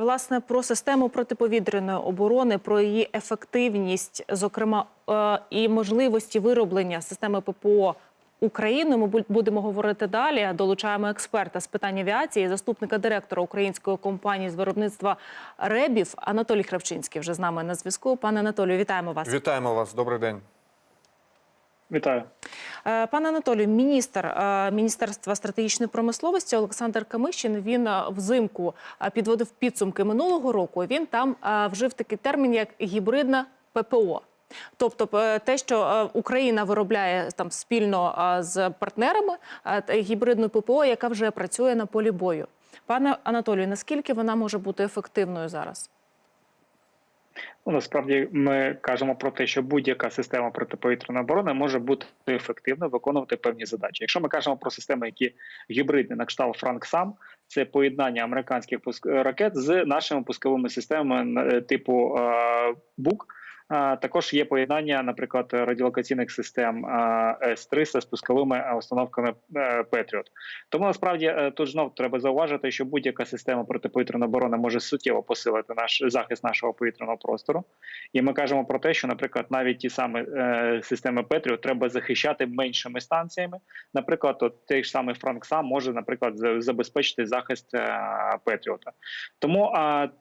Власне, про систему протиповітряної оборони, про її ефективність, зокрема, е, і можливості вироблення системи ППО Україною. Ми бу- будемо говорити далі. Долучаємо експерта з питань авіації, заступника директора української компанії з виробництва ребів Анатолій Хравчинський вже з нами на зв'язку. Пане Анатолію, вітаємо вас. Вітаємо вас, добрий день. Вітаю. Е, Пане Анатолію, міністр е, Міністерства стратегічної промисловості Олександр Камишин він е, взимку підводив підсумки минулого року. Він там вжив такий термін як гібридна ППО. Тобто те, що Україна виробляє там спільно з партнерами гібридну ППО, яка вже працює на полі бою. Пане Анатолію, наскільки вона може бути ефективною зараз? Ну, насправді ми кажемо про те, що будь-яка система протиповітряної оборони може бути ефективно виконувати певні задачі. Якщо ми кажемо про системи, які гібридні на кшталт Франк Сам, це поєднання американських ракет з нашими пусковими системами е, типу е, БУК. Також є поєднання, наприклад, радіолокаційних систем С-300 з пусковими е, установками Петріот. Тому насправді е, тут знов треба зауважити, що будь-яка система протиповітряної оборони може суттєво посилити наш захист нашого повітряного простору. І ми кажемо про те, що, наприклад, навіть ті самі е, системи Петріот треба захищати меншими станціями. Наприклад, от той ж самий Франксам може, наприклад, за- забезпечити захист е, Петріота. Тому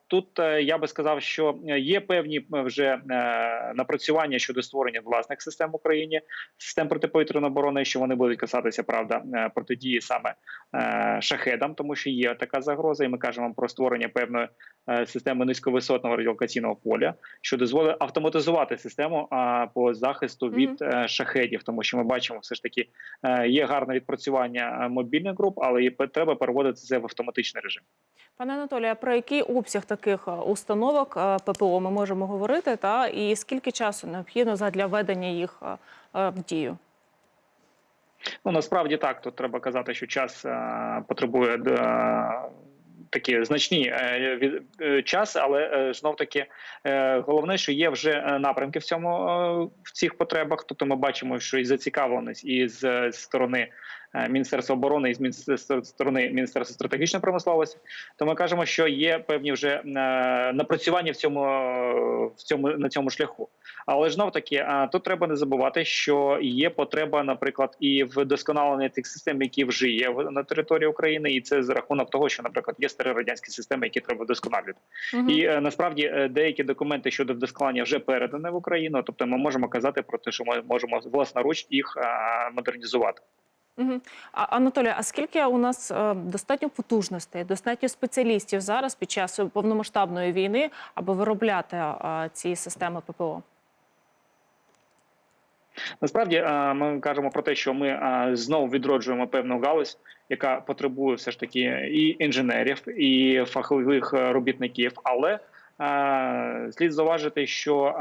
тут е, я би сказав, що є певні вже е, напрацювання щодо створення власних систем в Україні, систем протиповітряної оборони, що вони будуть касатися правда е, протидії саме е, шахедам, тому що є така загроза, і ми кажемо про створення певної е, системи низьковисотного радіолокаційного поля, що дозволить автоматизувати систему по захисту від е, шахедів, тому що ми бачимо, все ж таки е, є гарне відпрацювання е, мобільних груп, але і треба переводити це в автоматичний режим. Пане Анатолію, про який обсяг таких е, установок е, ППО ми можемо говорити, та і скільки часу необхідно задля введення їх е, е, в дію? Ну насправді так. Тут треба казати, що час е, потребує такі значні е, від, е, час, але е, знов таки головне, що є вже напрямки в цьому в цих потребах. Тобто ми бачимо, що і зацікавленість і з сторони. Міністерства оборони і з сторони Міністерства стратегічної промисловості, то ми кажемо, що є певні вже напрацювання в цьому в цьому на цьому шляху. Але ж знов таки, тут треба не забувати, що є потреба, наприклад, і в досконаленні тих систем, які вже є на території України, і це за рахунок того, що, наприклад, є старі радянські системи, які треба вдосконалювати. Мгм. І е, насправді е, деякі документи щодо вдосконалення вже передані в Україну. Тобто, ми можемо казати про те, що ми можемо власноруч їх а, модернізувати. Мгм. А, Анатолій, а скільки у нас е, достатньо потужностей, достатньо спеціалістів зараз під час повномасштабної війни, аби виробляти е, ці системи ППО? Насправді ми кажемо про те, що ми знову відроджуємо певну галузь, яка потребує все ж таки і інженерів, і фахових е, робітників. Але слід зауважити, що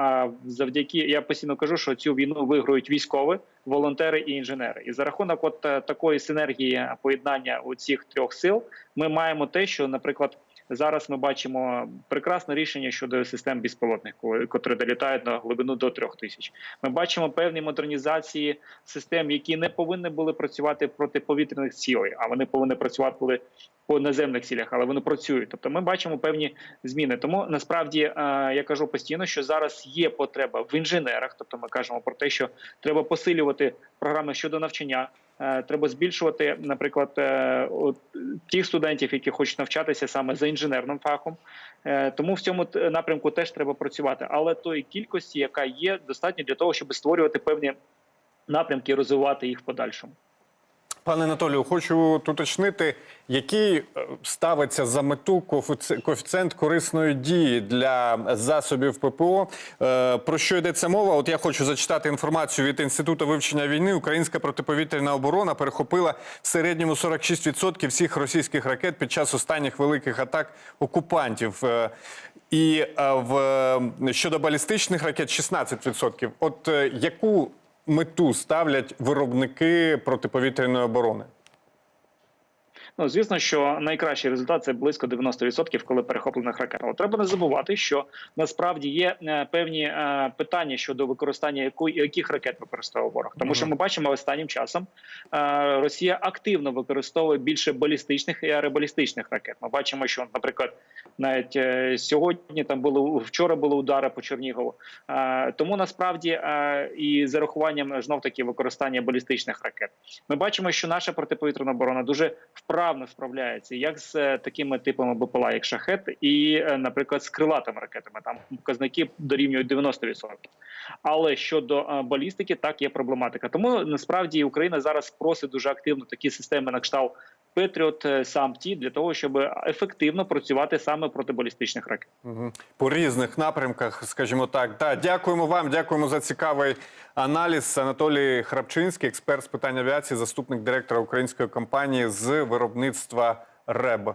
завдяки я постійно кажу, що цю війну виграють військові, волонтери і інженери. І за рахунок от е, такої синергії поєднання у цих трьох сил, ми маємо те, що, наприклад. Зараз ми бачимо прекрасне рішення щодо систем безпілотних, котрі долітають на глибину до трьох тисяч. Ми бачимо певні модернізації систем, які не повинні були працювати проти повітряних цілей, а вони повинні працювати по наземних цілях, але вони працюють. Тобто, ми бачимо певні зміни. Тому насправді е, я кажу постійно, що зараз є потреба в інженерах. Тобто, ми кажемо про те, що треба посилювати програми щодо навчання. Е, Треба збільшувати, наприклад, е, от, тих студентів, які хочуть навчатися саме за інженерним фахом. Е, Тому в цьому напрямку теж треба працювати. Але тої кількості, яка є, достатньо для того, щоб створювати певні напрямки і розвивати їх в подальшому. Пане Анатолію, хочу уточнити, який е, ставиться за мету коефіці- коефіцієнт корисної дії для засобів ППО. Е, Про що йдеться мова? От я хочу зачитати інформацію від Інституту вивчення війни. Українська протиповітряна оборона перехопила в середньому 46% всіх російських ракет під час останніх великих атак окупантів. Е, І в щодо балістичних ракет 16%. От яку мету ставлять виробники протиповітряної оборони? Ну звісно, що найкращий результат це близько 90%, коли перехоплених ракет. Але треба не забувати, що насправді є е, певні е, питання щодо використання яку, яких ракет використовує ворог. Тому що ми бачимо останнім часом е, Росія активно використовує більше балістичних і аеробалістичних ракет. Ми бачимо, що, наприклад, навіть сьогодні там були вчора були удари по Чернігову. Тому насправді і з урахуванням знов таки використання балістичних ракет. Ми бачимо, що наша протиповітряна оборона дуже вправно справляється як з е, такими типами БПЛА, як шахет, і, е, наприклад, з крилатими ракетами. Там показники дорівнюють 90%. Але щодо е, балістики, так є проблематика. Тому насправді Україна зараз просить дуже активно такі системи на кшталт Петріот сам ті для того, щоб ефективно працювати саме проти балістичних ракет. По різних напрямках, скажімо так. Да, дякуємо вам, дякуємо за цікавий аналіз. Анатолій Храпчинський, експерт з питань авіації, заступник директора української компанії з виробництва РЕБ.